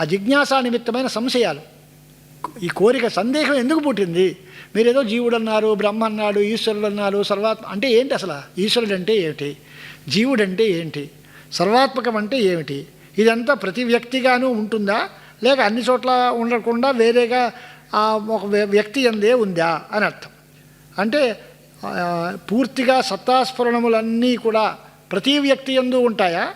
ఆ జిజ్ఞాసా నిమిత్తమైన సంశయాలు. ఈ కోరిక సందేహం ఎందుకు పుట్టింది? మీరు ఏదో జీవుడు అన్నారు బ్రహ్మ అన్నాడు ఈశ్వరుడు అన్నారు సర్వాత్మ అంటే ఏంటి అసలు? ఈశ్వరుడు అంటే ఏమిటి? జీవుడు అంటే ఏంటి? సర్వాత్మకం అంటే ఏమిటి? ఇదంతా ప్రతి వ్యక్తిగాను ఉంటుందా? లేక అన్ని చోట్ల ఉండకుండా వేరేగా ఒక వ్య- వ్యక్తి అందే ఉందా అని అర్థం. అంటే పూర్తిగా సత్తాస్ఫురణములన్నీ కూడా ప్రతి వ్యక్తి ఎందు ఉంటాయా?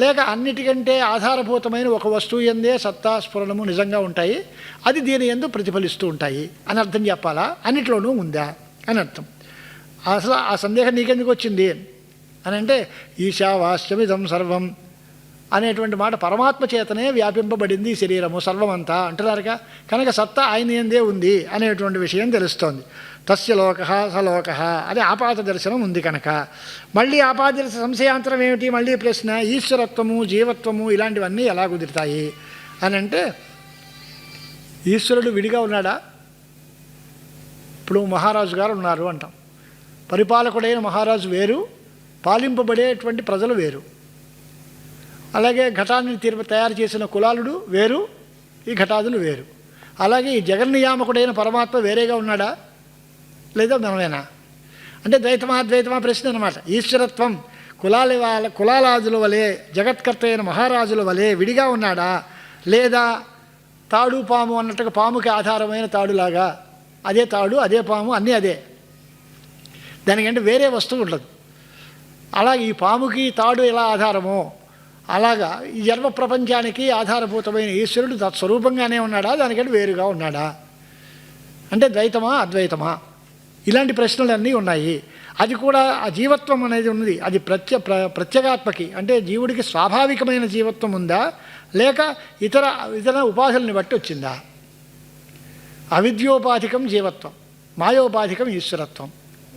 లేక అన్నిటికంటే ఆధారభూతమైన ఒక వస్తువు ఎందే సత్తా స్ఫురణము నిజంగా ఉంటాయి. అది దీని ఎందు ప్రతిఫలిస్తూ ఉంటాయి. అని అర్థం చెప్పాలా? అన్నిట్లోనూ ఉందా? అని అర్థం. అసలు ఆ సందేహం నీకెందుకు వచ్చింది? అని అంటే ఈశావాస్యమిదం సర్వం. అనేటువంటి మాట పరమాత్మ చేతనే వ్యాపింపబడింది శరీరము సర్వమంతా. అంటున్నారుగా? కనుక సత్తా ఆయన ఎందే ఉంది అనేటువంటి విషయం తెలుస్తోంది. తస్య లోక సలోక అది ఆపాత దర్శనం ఉంది కనుక. మళ్ళీ ఆపాత దర్శన సంశయాంతరం ఏమిటి? మళ్ళీ ప్రశ్న ఈశ్వరత్వము జీవత్వము ఇలాంటివన్నీ ఎలా కుదురుతాయి? అని అంటే ఈశ్వరుడు విడిగా ఉన్నాడా? ఇప్పుడు మహారాజు గారు ఉన్నారు అంటాం. పరిపాలకుడైన మహారాజు వేరు పాలింపబడేటువంటి ప్రజలు వేరు. అలాగే ఘటాన్ని తీర్పు తయారు చేసిన కులాలుడు వేరు ఈ ఘటాదులు వేరు. అలాగే ఈ జగన్నియామకుడైన పరమాత్మ వేరేగా ఉన్నాడా? లేదా మనమేనా? అంటే ద్వైతమా ద్వైతమా ప్రశ్న అనమాట ఈశ్వరత్వం కులాల వాళ్ళ కులాలాజుల వలె జగత్కర్త అయిన మహారాజుల వలె విడిగా ఉన్నాడా? లేదా తాడు పాము అన్నట్టుగా పాముకి ఆధారమైన తాడులాగా? అదే తాడు అదే పాము అన్నీ అదే. దానికంటే వేరే వస్తువు ఉండదు. అలాగే ఈ పాముకి తాడు ఎలా ఆధారమో అలాగా ఈ జన్మ ప్రపంచానికి ఆధారభూతమైన ఈశ్వరుడు తత్స్వరూపంగానే ఉన్నాడా? దానికంటే వేరుగా ఉన్నాడా? అంటే ద్వైతమా అద్వైతమా? ఇలాంటి ప్రశ్నలన్నీ ఉన్నాయి. అది కూడా ఆ జీవత్వం అనేది ఉన్నది. అది ప్రత్య ప్ర ప్రత్యేగాత్మకి. అంటే జీవుడికి స్వాభావికమైన జీవత్వం ఉందా? లేక ఇతర ఇతర ఉపాధుల్ని బట్టి వచ్చిందా? అవిద్యోపాధికం జీవత్వం మాయోపాధికం ఈశ్వరత్వం.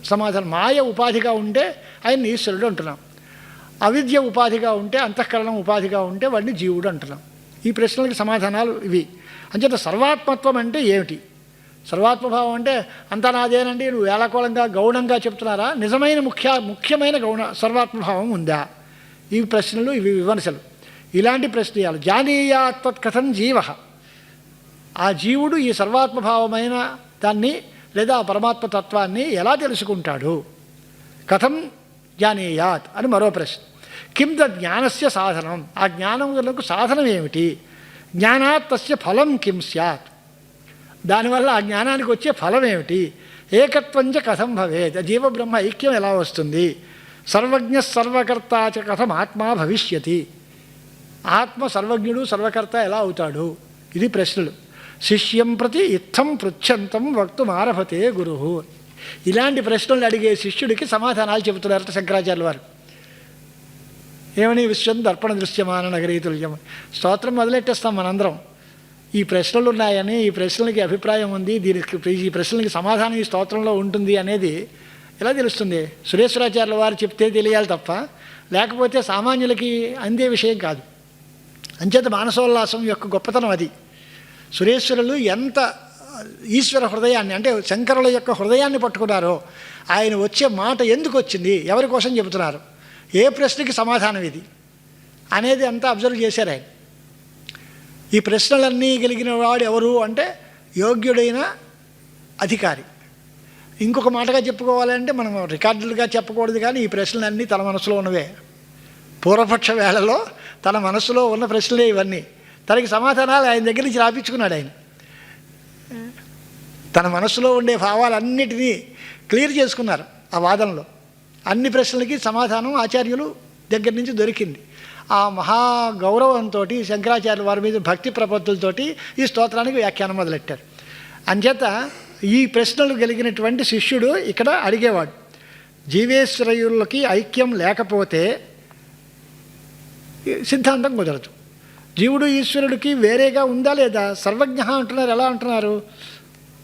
సమాధానం మాయ ఉపాధిగా ఉంటే ఆయన ఈశ్వరుడు అంటున్నాం. అవిద్య ఉపాధిగా ఉంటే అంతఃకరణం ఉపాధిగా ఉంటే వాడిని జీవుడు అంటున్నాం. ఈ ప్రశ్నలకు సమాధానాలు ఇవి. అంచేత సర్వాత్మత్వం అంటే ఏమిటి? సర్వాత్మభావం అంటే అంతా నాదేనండి నువ్వు వేళకోళంగా గౌణంగా చెప్తున్నారా? నిజమైన ముఖ్య ముఖ్యమైన గౌణ సర్వాత్మభావం ఉందా? ఈ ప్రశ్నలు ఇవి విమర్శలు ఇలాంటి ప్రశ్నలు జానీయాత్వత్ కథం జీవ. ఆ జీవుడు ఈ సర్వాత్మభావమైన దాన్ని లేదా పరమాత్మ తత్వాన్ని ఎలా తెలుసుకుంటాడు? కథం జానీయాత్ అని మరో ప్రశ్న. కిం ద జ్ఞానస్య సాధనం? ఆ జ్ఞానములకు సాధనం ఏమిటి? జ్ఞానాత్ తస్య ఫలం కిం స్యాత్? దానివల్ల ఆ జ్ఞానానికి వచ్చే ఫలం ఏమిటి? ఏకత్వంచ కథం భవేత్. జీవబ్రహ్మ ఐక్యం ఎలా వస్తుంది? సర్వజ్ఞ సర్వకర్త చ కథం ఆత్మా భవిష్యతి. ఆత్మ సర్వజ్ఞుడు సర్వకర్త ఎలా అవుతాడు? ఇది ప్రశ్నలు. శిష్యం ప్రతి ఇత్థం పృచ్ఛంతం వక్తుమారభతే గురు. ఇలాంటి ప్రశ్నలు అడిగే శిష్యుడికి సమాధానాలు చెబుతున్నారట శంకరాచార్యుల వారు. ఏమని? విశ్వం దర్పణ దృశ్యమాన నగరీతుల్యం స్తోత్రం మొదలెట్టేస్తాం మనందరం. ఈ ప్రశ్నలు ఉన్నాయని ఈ ప్రశ్నలకి అభిప్రాయం ఉంది దీనికి ఈ ప్రశ్నలకి సమాధానం ఈ స్తోత్రంలో ఉంటుంది అనేది ఎలా తెలుస్తుంది? సురేశ్వరాచార్యుల వారు చెప్తే తెలియాలి తప్ప లేకపోతే సామాన్యులకి అందే విషయం కాదు. అంచేత మానసోల్లాసం యొక్క గొప్పతనం అది. సురేశ్వరులు ఎంత ఈశ్వర హృదయాన్ని అంటే శంకరుల యొక్క హృదయాన్ని పట్టుకున్నారో ఆయన వచ్చే మాట ఎందుకు వచ్చింది? ఎవరి కోసం చెబుతున్నారు? ఏ ప్రశ్నకి సమాధానం ఇది? అనేది అంతా అబ్జర్వ్ చేశారు ఆయన. ఈ ప్రశ్నలన్నీ కలిగిన వాడు ఎవరు అంటే యోగ్యుడైన అధికారి. ఇంకొక మాటగా చెప్పుకోవాలంటే మనం రికార్డులుగా చెప్పకూడదు కానీ ఈ ప్రశ్నలన్నీ తన మనసులో ఉన్నవే. పూర్వపక్ష వేళలో తన మనసులో ఉన్న ప్రశ్నలే ఇవన్నీ. తనకి సమాధానాలు ఆయన దగ్గర నుంచి రాపించుకున్నాడు ఆయన. తన మనసులో ఉండే భావాలన్నిటినీ క్లియర్ చేసుకున్నారు ఆ వాదనలో. అన్ని ప్రశ్నలకి సమాధానం ఆచార్యులు దగ్గర నుంచి దొరికింది. ఆ మహా గౌరవంతో శంకరాచార్యుల వారి మీద భక్తి ప్రపత్తులతోటి ఈ స్తోత్రానికి వ్యాఖ్యానం మొదలెట్టారు. అంచేత ఈ ప్రశ్నలు కలిగినటువంటి శిష్యుడు ఇక్కడ అడిగేవాడు జీవేశ్వరయులకి ఐక్యం లేకపోతే సిద్ధాంతం కుదరదు. జీవుడు ఈశ్వరుడికి వేరేగా ఉందా లేదా? సర్వజ్ఞ అంటున్నారు. ఎలా అంటున్నారు?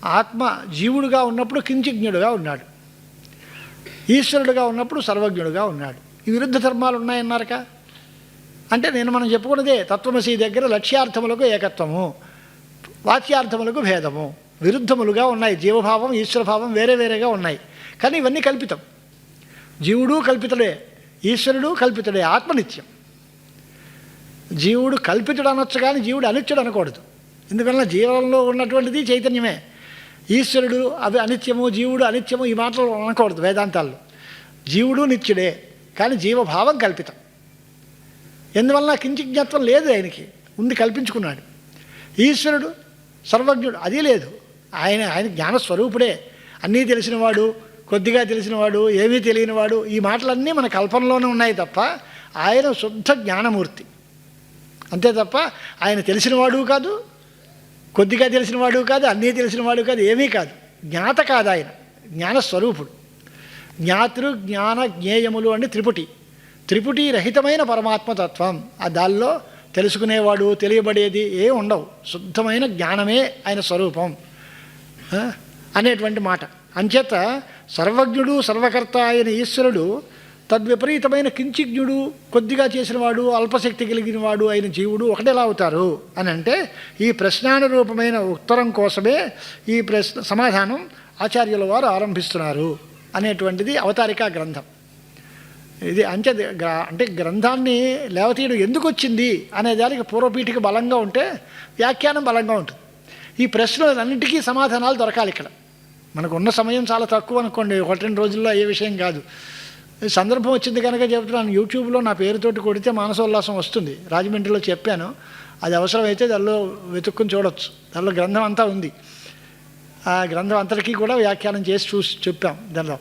ఆత్మ జీవుడుగా ఉన్నప్పుడు కించిజ్ఞుడుగా ఉన్నాడు. ఈశ్వరుడుగా ఉన్నప్పుడు సర్వజ్ఞుడుగా ఉన్నాడు. ఈ విరుద్ధ ధర్మాలు ఉన్నాయన్నారక? అంటే నేను మనం చెప్పుకున్నదే తత్వమసి దగ్గర లక్ష్యార్థములకు ఏకత్వము వాచ్యార్థములకు భేదము విరుద్ధములుగా ఉన్నాయి. జీవభావం ఈశ్వరభావం వేరే వేరేగా ఉన్నాయి. కానీ ఇవన్నీ కల్పితం. జీవుడు కల్పితుడే ఈశ్వరుడు కల్పితుడే ఆత్మనిత్యం. జీవుడు కల్పితుడు అనొచ్చు కానీ జీవుడు అనిత్యుడు అనకూడదు. ఎందుకన్నా జీవనంలో ఉన్నటువంటిది చైతన్యమే. ఈశ్వరుడు అవి అనిత్యము జీవుడు అనిత్యము ఈ మాటలు అనకూడదు వేదాంతాల్లో. జీవుడు నిత్యుడే కానీ జీవభావం కల్పితం. ఎందువల్ల కించిజ్ఞత్వం లేదు ఆయనకి ఉంది కల్పించుకున్నాడు. ఈశ్వరుడు సర్వజ్ఞుడు అది లేదు. ఆయన ఆయన జ్ఞానస్వరూపుడే. అన్నీ తెలిసినవాడు కొద్దిగా తెలిసినవాడు ఏమీ తెలియనివాడు ఈ మాటలన్నీ మన కల్పనలోనే ఉన్నాయి తప్ప ఆయన శుద్ధ జ్ఞానమూర్తి. అంతే తప్ప ఆయన తెలిసినవాడు కాదు కొద్దిగా తెలిసినవాడు కాదు అన్నీ తెలిసినవాడు కాదు ఏమీ కాదు. జ్ఞాత కాదు ఆయన. జ్ఞానస్వరూపుడు జ్ఞాతృ జ్ఞాన జ్ఞేయములు అంటే త్రిపుటి. త్రిపుటి రహితమైన పరమాత్మతత్వం ఆ దానిలో తెలుసుకునేవాడు తెలియబడేది ఏం ఉండవు. శుద్ధమైన జ్ఞానమే ఆయన స్వరూపం. అనేటువంటి మాట. అంచేత సర్వజ్ఞుడు సర్వకర్త అయిన ఈశ్వరుడు తద్విపరీతమైన కించిజ్ఞుడు కొద్దిగా చేసినవాడు అల్పశక్తి కలిగిన వాడు అయిన జీవుడు ఒకటేలా అవుతారు? అని అంటే ఈ ప్రశ్నానురూపమైన ఉత్తరం కోసమే ఈ ప్రశ్న సమాధానం ఆచార్యుల వారు ఆరంభిస్తున్నారు అనేటువంటిది అవతారికా గ్రంథం. ఇది అంచె అంటే గ్రంథాన్ని లేవతీయడం ఎందుకు వచ్చింది అనే దానికి పూర్వపీఠిక బలంగా ఉంటే వ్యాఖ్యానం బలంగా ఉంటుంది. ఈ ప్రశ్నలన్నింటికీ సమాధానాలు దొరకాలి ఇక్కడ. మనకు ఉన్న సమయం చాలా తక్కువ అనుకోండి ఒకటి రెండు రోజుల్లో ఏ విషయం కాదు. సందర్భం వచ్చింది కనుక చెప్తున్నాను. యూట్యూబ్లో నా పేరుతోటి కొడితే మానసోల్లాసం వస్తుంది. రాజమండ్రిలో చెప్పాను. అది అవసరమైతే దానిలో వెతుక్కుని చూడొచ్చు. దానిలో గ్రంథం అంతా ఉంది. ఆ గ్రంథం అంతటికీ కూడా వ్యాఖ్యానం చేసి చూసి చెప్పాం దానిలో.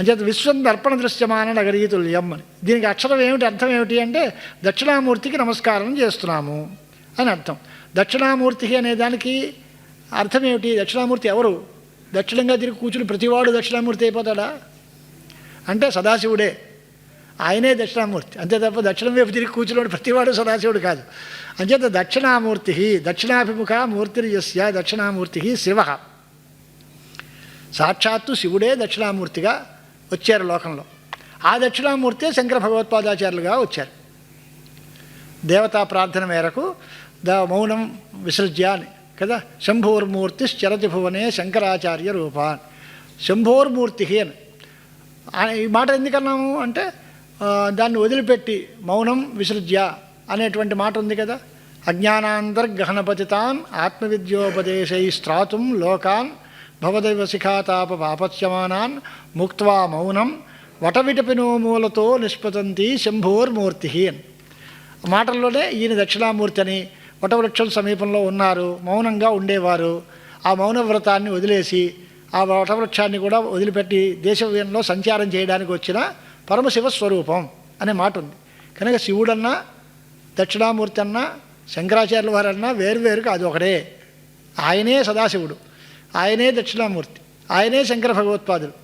అంచేత విశ్వం దర్పణ దృశ్యమాన నగరీతుల్యం అని. దీనికి అక్షరం ఏమిటి అర్థం ఏమిటి అంటే దక్షిణామూర్తికి నమస్కారం చేస్తున్నాము అని అర్థం. దక్షిణామూర్తికి అనే దానికి అర్థం ఏమిటి? దక్షిణామూర్తి ఎవరు? దక్షిణంగా తిరిగి కూర్చుని ప్రతివాడు దక్షిణామూర్తి అయిపోతాడా? అంటే సదాశివుడే. ఆయనే దక్షిణామూర్తి. అంతే తప్ప దక్షిణం వైపు తిరిగి కూర్చున్నాడు ప్రతివాడు సదాశివుడు కాదు. అంచేత దక్షిణామూర్తి దక్షిణాభిముఖ మూర్తిర్యస్య దక్షిణామూర్తి శివ. సాక్షాత్తు శివుడే దక్షిణామూర్తిగా వచ్చారు లోకంలో. ఆ దక్షిణామూర్తే శంకర భగవత్పాదాచార్యులుగా వచ్చారు. దేవతా ప్రార్థన మేరకు ద మౌనం విసృజ్య అని కదా. శంభోర్మూర్తి చరతి భువనే శంకరాచార్య రూపాన్. శంభోర్మూర్తి అని ఈ మాట ఎందుకన్నాము అంటే దాన్ని వదిలిపెట్టి మౌనం విసృజ్య అనేటువంటి మాట ఉంది కదా. అజ్ఞానాంతర్గహనపతితాన్ ఆత్మవిద్యోపదేశై స్త్రాతుం లోకాన్ భవదైవ శిఖాతాప పాపత్యమానాన్ ముక్వా మౌనం వటవిటపినోమూలతో నిష్పతంతి శంభోర్మూర్తి అని. మాటల్లోనే ఈయన దక్షిణామూర్తి అని వటవృక్షం సమీపంలో ఉన్నారు మౌనంగా ఉండేవారు. ఆ మౌన వ్రతాన్ని వదిలేసి ఆ వటవృక్షాన్ని కూడా వదిలిపెట్టి దేశవ్యంలో సంచారం చేయడానికి వచ్చిన పరమశివ స్వరూపం అనే మాట ఉంది. కనుక శివుడన్నా దక్షిణామూర్తి అన్నా శంకరాచార్యుల వారన్నా వేరువేరు కాదు ఒకడే ఆయనే సదాశివుడు. ఆయనే దక్షిణామూర్తి. ఆయనే శంకర భగవత్పాదుడు